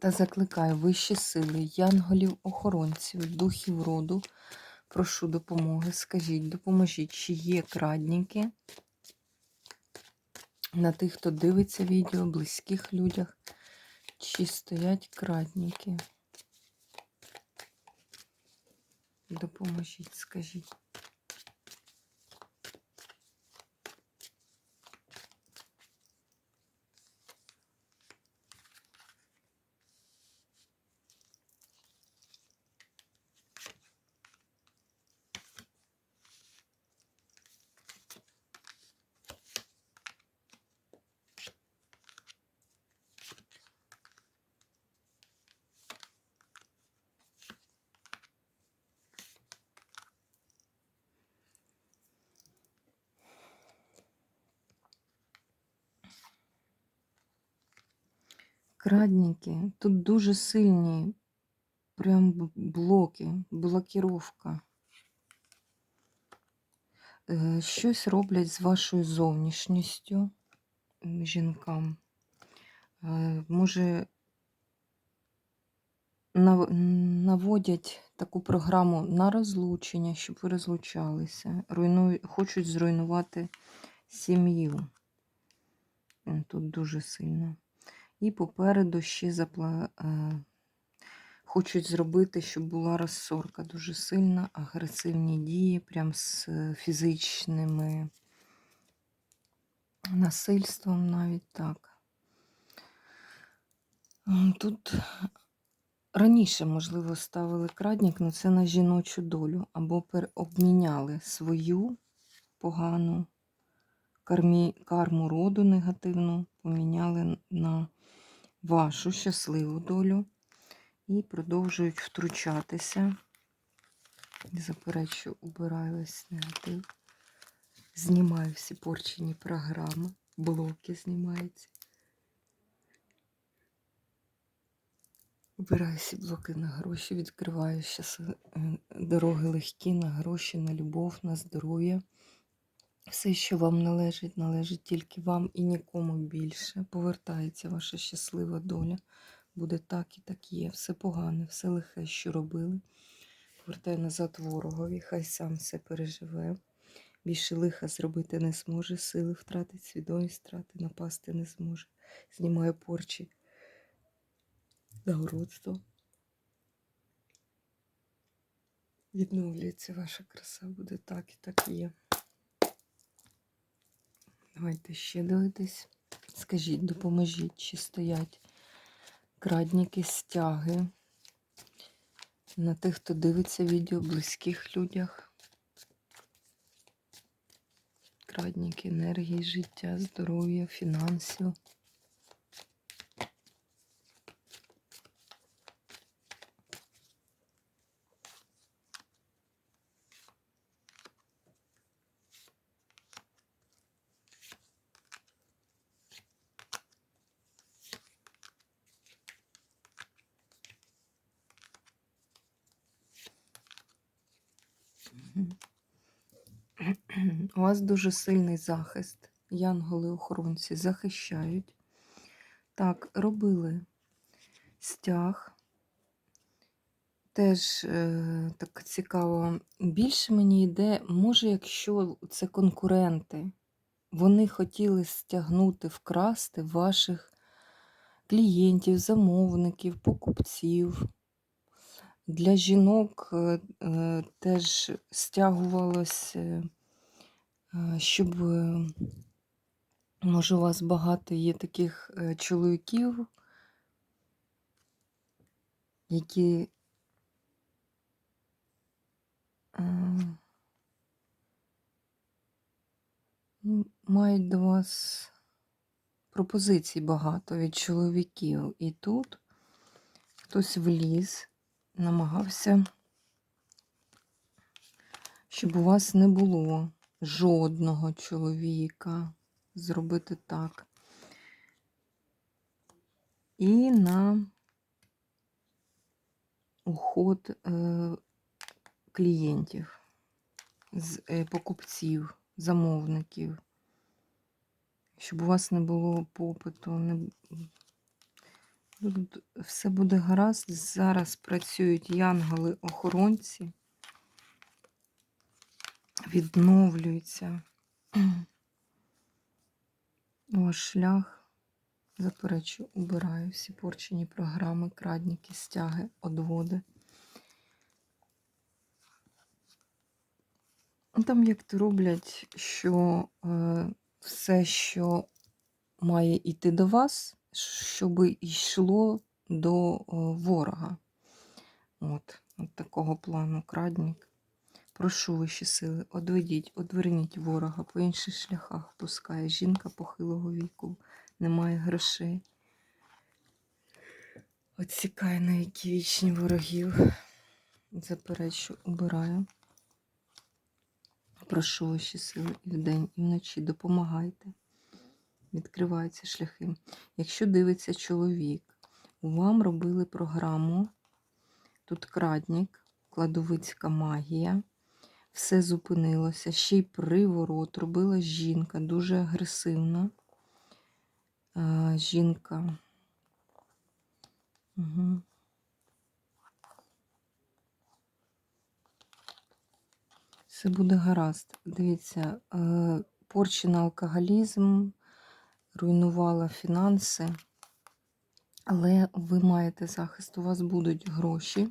Та закликаю вищі сили, янголів-охоронців, духів роду. Прошу допомоги. Скажіть, допоможіть, чи є крадніки на тих, хто дивиться відео, близьких людях, чи стоять крадніки. Допоможіть, скажіть. Крадники. Тут дуже сильні прям блоки, блокіровка. Е, Щось роблять з вашою зовнішністю жінкам. Е, Може, наводять таку програму на розлучення, щоб ви розлучалися. Руйнують, хочуть зруйнувати сім'ю. Тут дуже сильно. І попереду ще запла... е, хочуть зробити, щоб була розсорка дуже сильна, агресивні дії, прям з фізичними насильством навіть так. Тут раніше, можливо, ставили крадник, але це на жіночу долю, або обміняли свою погану кармі... карму роду негативну, поміняли на вашу щасливу долю і продовжують втручатися. Заперечую, убираю весь негатив. Знімаю всі порчені програми, блоки знімаються. Убираю всі блоки на гроші, відкриваю щас е, дороги легкі на гроші, на любов, на здоров'я. Все, що вам належить, належить тільки вам і нікому більше. Повертається ваша щаслива доля. Буде так і так є. Все погане, все лихе, що робили. Повертаю назад ворогові, хай сам все переживе. Більше лиха зробити не зможе, сили втратить, свідомість втрати, напасти не зможе. Знімаю порчі нагородство. Відновлюється ваша краса, буде так і так є. Давайте ще дивитись. Скажіть, допоможіть, чи стоять крадніки, стяги на тих, хто дивиться відео, близьких людях. Крадніки енергії, життя, здоров'я, фінансів. У вас дуже сильний захист. Янголи-охоронці захищають. Так, робили стяг. Теж е, так цікаво. Більше мені йде, може, якщо це конкуренти, вони хотіли стягнути, вкрасти ваших клієнтів, замовників, покупців. Для жінок е, е, теж стягувалося, е, щоб, може, у вас багато є таких чоловіків, які мають до вас пропозицій багато від чоловіків. І тут хтось вліз, намагався, щоб у вас не було жодного чоловіка. Зробити так. І на уход е, клієнтів, е, покупців, замовників, щоб у вас не було попиту, не... Все буде гаразд. Зараз працюють янголи-охоронці, відновлюються. Ваш шлях. Заперечу, убираю всі порчені програми, крадніки, стяги, одводи. Там як то роблять, що е, все, що має йти до вас, щоб йшло до е, ворога. От, от такого плану крадник. Прошу вищі сили, одведіть, одверніть ворога по інших шляхах пускає жінка похилого віку, немає грошей. Отсікає на які вічні ворогів. Заперечу, убираю. Прошу ваші сили і вдень, і вночі допомагайте. Відкриваються шляхи. Якщо дивиться чоловік, вам робили програму. Тут крадник, кладовицька магія. Все зупинилося. Ще й приворот робила жінка, дуже агресивна. А, жінка. Угу. Все буде гаразд. Дивіться, е, порчі алкоголізм, руйнувала фінанси, але ви маєте захист, у вас будуть гроші,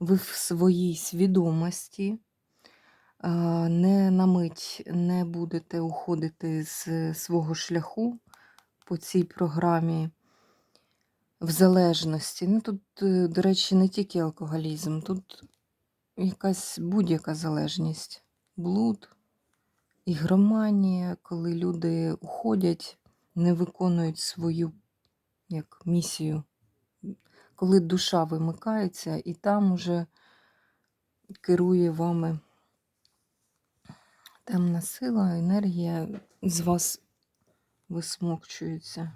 ви в своїй свідомості е, не на мить не будете уходити з свого шляху по цій програмі в залежності. Ну, тут, е, до речі, не тільки алкоголізм, тут якась будь-яка залежність, блуд, ігроманія, коли люди уходять, не виконують свою як, місію, коли душа вимикається, і там уже керує вами темна сила, енергія з вас висмокчується.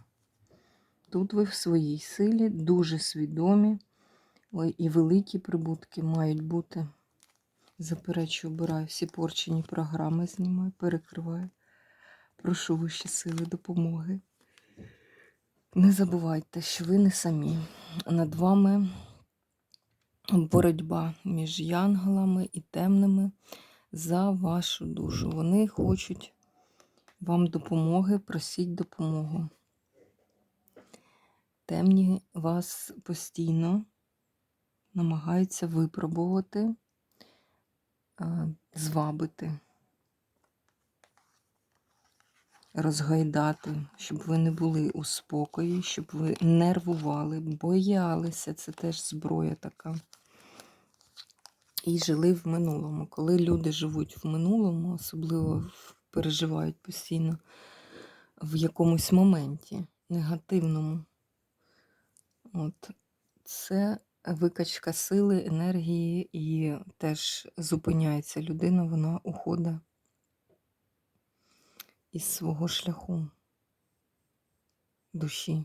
Тут ви в своїй силі дуже свідомі. І великі прибутки мають бути. Заперечую, обираю всі порчені програми, знімаю, перекриваю. Прошу вищі сили допомоги. Не забувайте, що ви не самі. Над вами боротьба між янголами і темними за вашу душу. Вони хочуть вам допомоги, просіть допомогу. Темні вас постійно намагаються випробувати, е, звабити, розгайдати, щоб ви не були у спокої, щоб ви нервували, боялися, це теж зброя така. І жили в минулому. Коли люди живуть в минулому, особливо переживають постійно в якомусь моменті негативному, от, це викачка сили, енергії і теж зупиняється людина, вона уходить із свого шляху душі.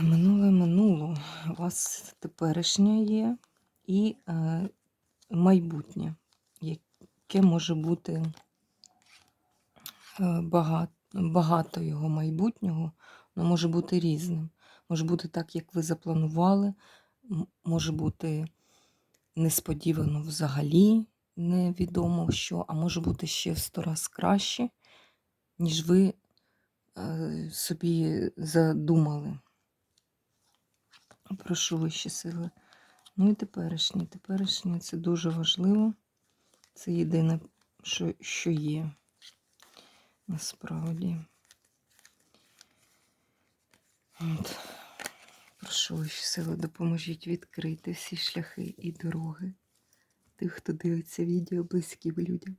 Минуле минуло. У вас теперішнє є і е, майбутнє, яке може бути е, багато, багато його майбутнього, воно може бути різним. Може бути так, як ви запланували, може бути несподівано взагалі невідомо що, а може бути ще в сто раз краще, ніж ви е, собі задумали. Прошу вищі сили. Ну і теперішнє. Теперішнє це дуже важливо. Це єдине, що, що є насправді. От. Прошу сили, допоможіть відкрити всі шляхи і дороги тих, хто дивиться відео близьким людям.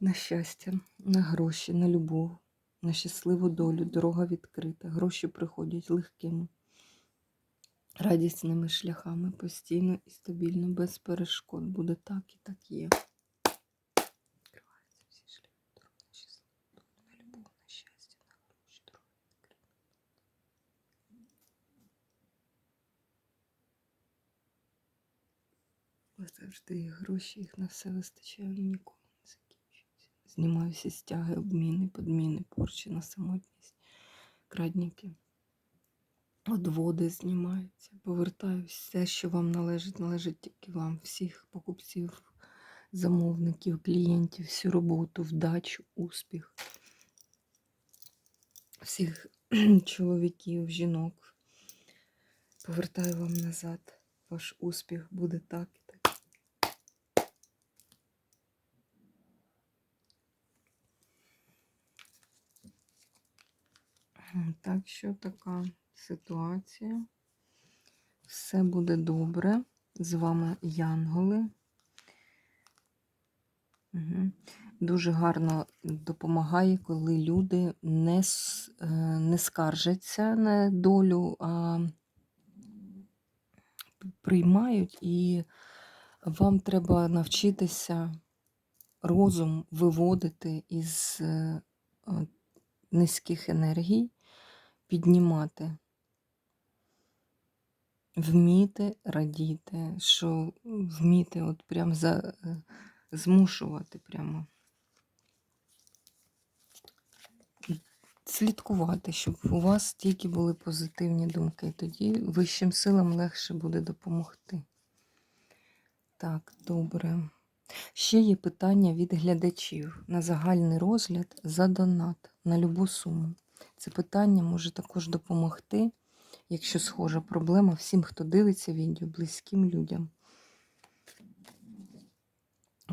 На щастя, на гроші, на любов, на щасливу долю, дорога відкрита, гроші приходять легкими, радісними шляхами, постійно і стабільно, без перешкод. Буде так і так є. Відкриваються всі шляхи, дорога на щасливу долю, на любов, на щастя, на гроші, дорога відкрита. Завжди є гроші, їх на все вистачає, вони ніколи не закінчуються. Знімаю всі стяги, обміни, подміни, порчі на самотність, крадніки. Одводи знімаються. Повертаю все, що вам належить, належить тільки вам, всіх покупців, замовників, клієнтів, всю роботу, вдачу, успіх. Всіх чоловіків, жінок. Повертаю вам назад. Ваш успіх буде так і так. Що така ситуація. Все буде добре. З вами Янголи. Угу. Дуже гарно допомагає, коли люди не, е, не скаржаться на долю, а приймають, і вам треба навчитися розум виводити із е, низьких енергій, піднімати, вміти радіти, що вміти от прям за, е, змушувати прямо. Слідкувати, щоб у вас тільки були позитивні думки. Тоді вищим силам легше буде допомогти. Так, добре. Ще є питання від глядачів на загальний розгляд за донат на любу суму. Це питання може також допомогти, якщо схожа проблема всім, хто дивиться відео, близьким людям.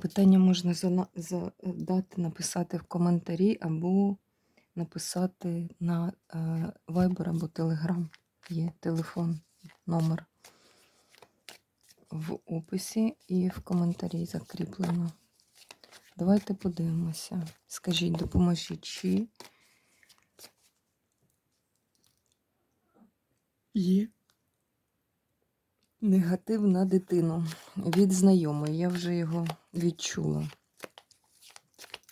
Питання можна задати, написати в коментарі або написати на е, Viber або Telegram. Є телефон, номер в описі і в коментарі закріплено. Давайте подивимося. Скажіть, допоможіть, чи є негатив на дитину від знайомої. Я вже його відчула.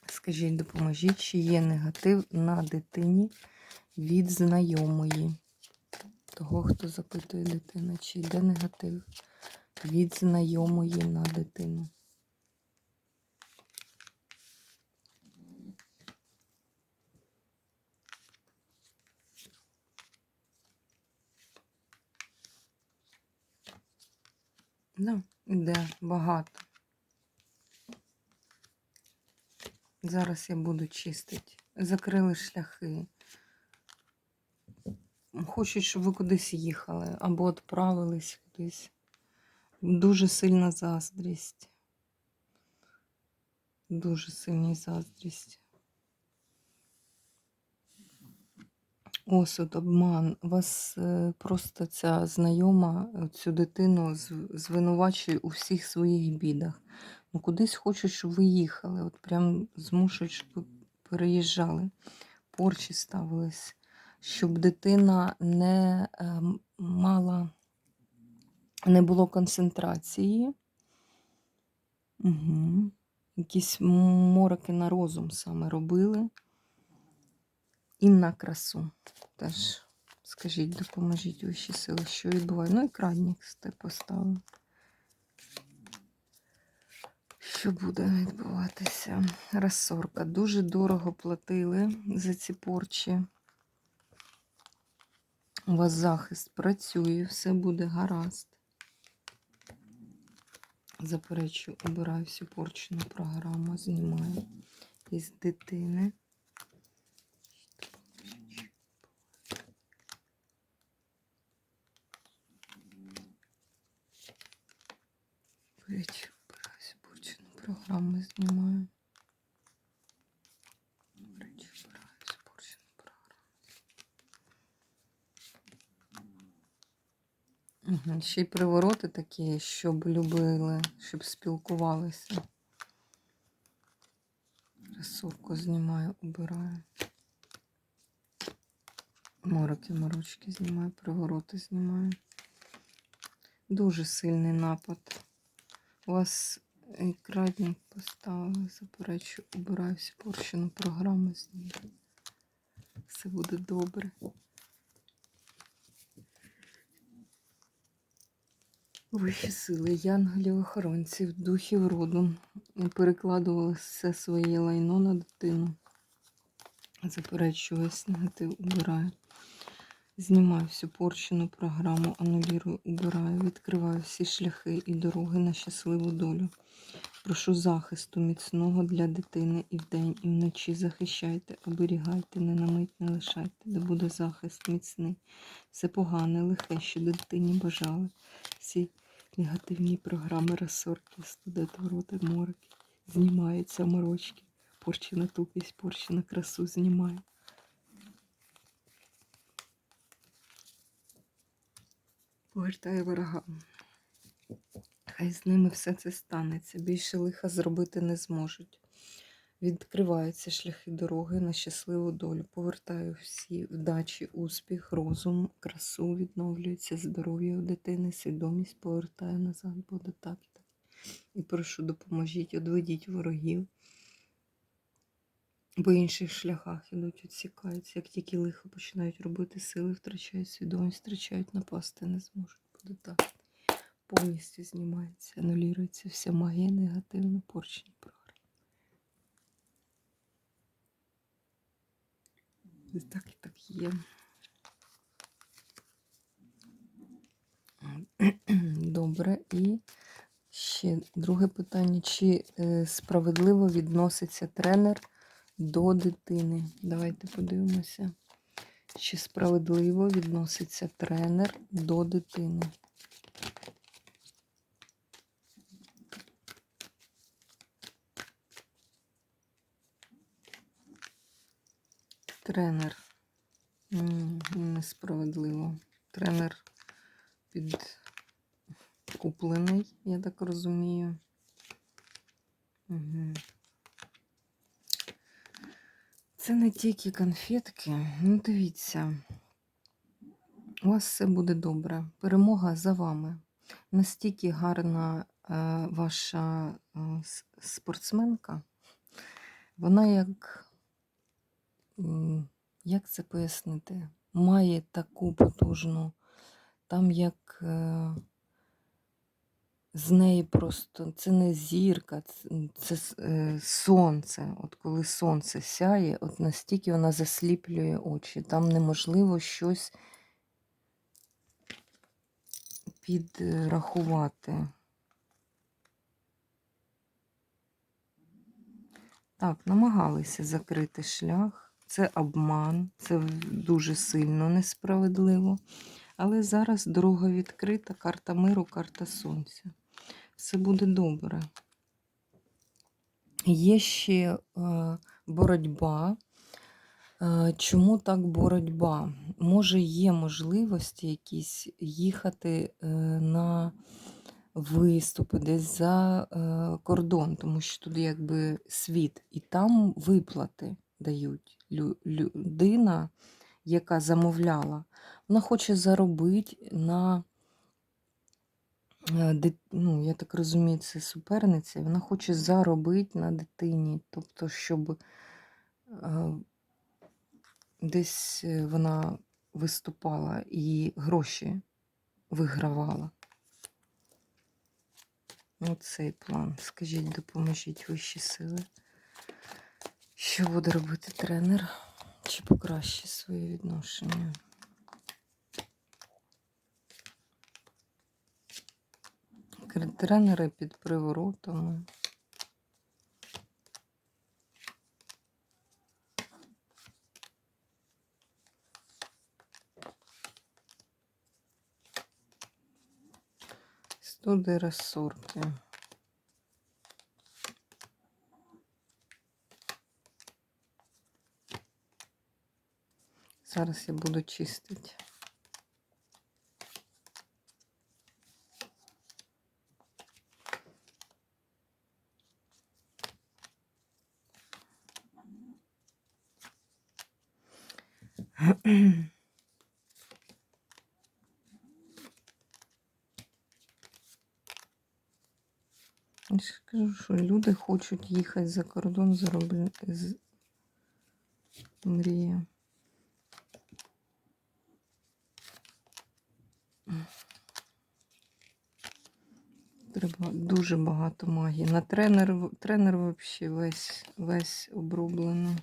Скажіть, допоможіть, чи є негатив на дитині від знайомої. Того, хто запитує дитина, чи йде негатив від знайомої на дитину. Да, іде багато. Зараз я буду чистити. Закрили шляхи. Хочуть, щоб ви кудись їхали або відправились кудись. Дуже сильна заздрість. Дуже сильна заздрість. Осуд, обман. Вас е, просто ця знайома е, цю дитину звинувачує у всіх своїх бідах. Ну, кудись хочуть, щоб ви їхали. От прям змушують, щоб ви переїжджали, порчі ставились, щоб дитина не е, мала, не було концентрації. Угу. Якісь мороки на розум саме робили. І на красу. Теж скажіть, допоможіть вищі сили, що відбувається. Ну і крадник поставив. Що буде відбуватися? Розсорка. Дуже дорого платили за ці порчі. У вас захист працює, все буде гаразд. Заперечую, обираю всю порчену програму, знімаю із дитини. Речі, обираюся порчену програму, знімаю. Угу. Ще й привороти такі, щоб любили, щоб спілкувалися. Ресурку знімаю, обираю. Мороки, морочки знімаю, привороти знімаю. Дуже сильний напад. У вас екранник поставили, заперечу, убираю всю порщину програми з ній. Все буде добре. Вищі сили, янголів, охоронців, духів роду перекладували все своє лайно на дитину. Заперечую весь негатив, убираю. Знімаю всю порчену програму, анулірую, убираю, відкриваю всі шляхи і дороги на щасливу долю. Прошу захисту міцного для дитини і вдень, і вночі захищайте, оберігайте, не на мить не лишайте, де буде захист міцний. Все погане, лихе, що дитині бажали. Всі негативні програми розсорки, студентвороти, мороки. Знімаються морочки. Порчена тупість, порчена красу знімає. Повертаю ворогам. Хай з ними все це станеться. Більше лиха зробити не зможуть. Відкриваються шляхи дороги на щасливу долю. Повертаю всі вдачі, успіх, розум, красу, відновлюється здоров'я у дитини, свідомість повертаю назад, буде так і так. І прошу, допоможіть, одведіть ворогів. По інших шляхах ідуть, відсікаються. Як тільки лихо починають робити сили, втрачають свідомість, втрачають напасти, не зможуть. Буде так. Повністю знімається, анулюється вся магія негативна, порчені програми. Так і так є. Добре. І ще друге питання: чи е, справедливо відноситься тренер до дитини? Давайте подивимося, чи справедливо відноситься тренер до дитини. Тренер. Несправедливо. Тренер підкуплений, я так розумію. Угу. Це не тільки конфетки. Ну, дивіться, у вас все буде добре. Перемога за вами. Настільки гарна е, ваша е, спортсменка, вона як, як це пояснити, має таку потужну, там як е, з неї просто це не зірка, це, це е, сонце. От коли сонце сяє, от настільки вона засліплює очі. Там неможливо щось підрахувати. Так, намагалися закрити шлях. Це обман, це дуже сильно несправедливо. Але зараз дорога відкрита, карта миру, карта сонця. Все буде добре. Є ще е, боротьба. Е, Чому так боротьба? Може, є можливості якісь їхати е, на виступи десь за кордон, тому що тут якби світ, і там виплати дають. Лю- Людина, яка замовляла, вона хоче заробити на ну, я так розумію, це суперниця, вона хоче заробити на дитині, тобто, щоб е, десь е, вона виступала і гроші вигравала. Оцей план. Скажіть, допоможіть вищі сили. Що буде робити тренер? Чи покращить своє відношення? Тренери під приворотами. Студи розсорти. Зараз я буду чистити. Я ж кажу, що люди хочуть їхати за кордон, зароблю... з... мрія. Треба дуже багато магії. На тренер, тренер взагалі весь, весь оброблений.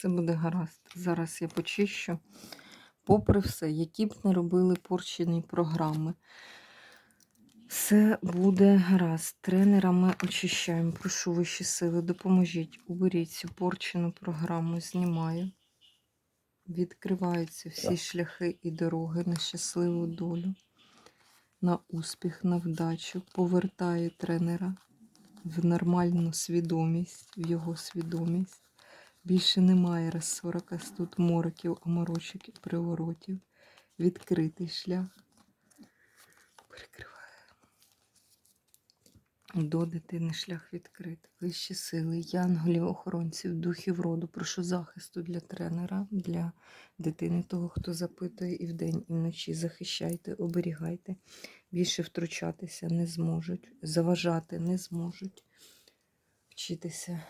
Все буде гаразд. Зараз я почищу. Попри все, які б не робили порчені програми. Все буде гаразд. Тренера ми очищаємо. Прошу вищі сили, допоможіть. Уберіть цю порчену програму, знімаю. Відкриваються всі шляхи і дороги на щасливу долю, на успіх, на вдачу. Повертаю тренера в нормальну свідомість, в його свідомість. Більше немає розсорока тут мороків, оморочок і приворотів. Відкритий шлях. Перекриваю. До дитини шлях відкритий. Вищі сили, янголів, охоронців, духів роду. Прошу захисту для тренера, для дитини, того, хто запитує і вдень, і вночі. Захищайте, оберігайте. Більше втручатися не зможуть, заважати не зможуть. Вчитися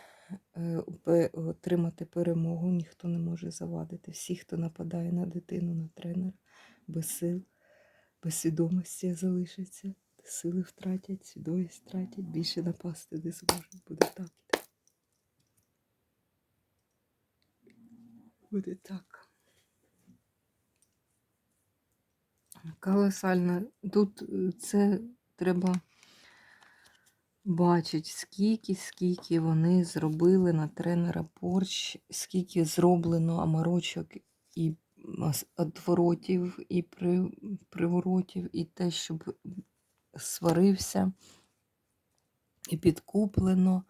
отримати перемогу ніхто не може завадити. Всі, хто нападає на дитину, на тренера, без сил, без свідомості залишаться. Сили втратять, свідомість втратять, більше напасти не зможуть. Буде так. Буде так. Колосально. Тут е, це треба бачить, скільки, скільки вони зробили на тренера Порч, скільки зроблено амарочок і отворотів, і при, приворотів, і те, щоб сварився, і підкуплено.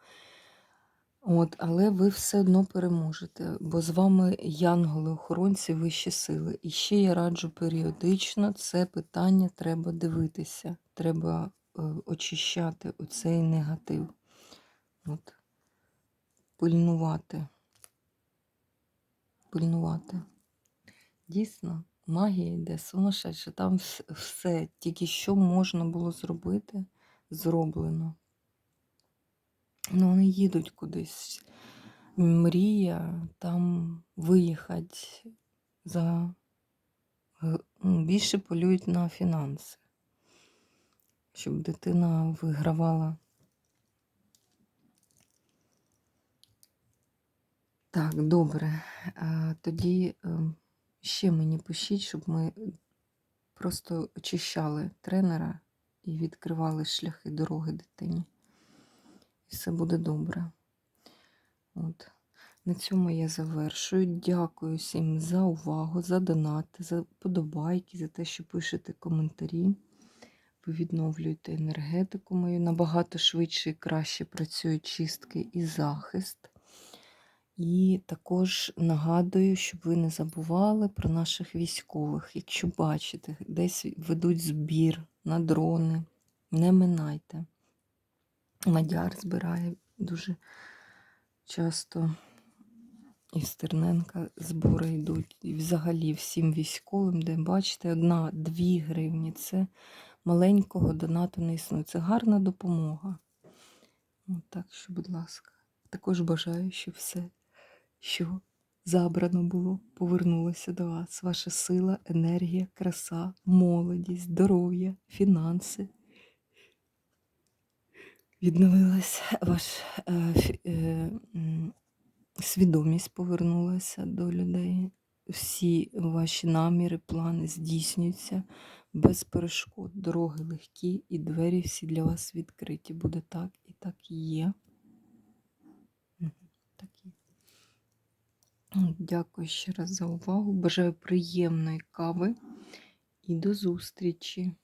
От, але ви все одно переможете, бо з вами янголи-охоронці, вищі сили. І ще я раджу періодично це питання треба дивитися. Треба очищати оцей негатив. От. Пильнувати. Пильнувати. Дійсно, магія йде сумасшедша. Там все, тільки що можна було зробити, зроблено. Ну, вони їдуть кудись. Мрія там виїхати за ну, більше полюють на фінанси, щоб дитина вигравала. Так, добре. Тоді ем, ще мені пишіть, щоб ми просто очищали тренера і відкривали шляхи дороги дитині. І все буде добре. От. На цьому я завершую. Дякую всім за увагу, за донати, за подобайки, за те, що пишете коментарі. Ви відновлюєте енергетику мою. Набагато швидше і краще працюють чистки і захист. І також нагадую, щоб ви не забували про наших військових. Якщо бачите, десь ведуть збір на дрони, не минайте. Мадяр збирає дуже часто. І Стерненка збори йдуть. І взагалі всім військовим, де бачите, одна-дві гривні. Це маленького донату не існує. Це гарна допомога. От так що, будь ласка. Також бажаю, щоб все, що забрано було, повернулося до вас. Ваша сила, енергія, краса, молодість, здоров'я, фінанси. Відновилась ваш е, е, свідомість повернулася до людей. Всі ваші наміри, плани здійснюються без перешкод. Дороги легкі і двері всі для вас відкриті. Буде так і так є. Так є. Дякую ще раз за увагу. Бажаю приємної кави і до зустрічі!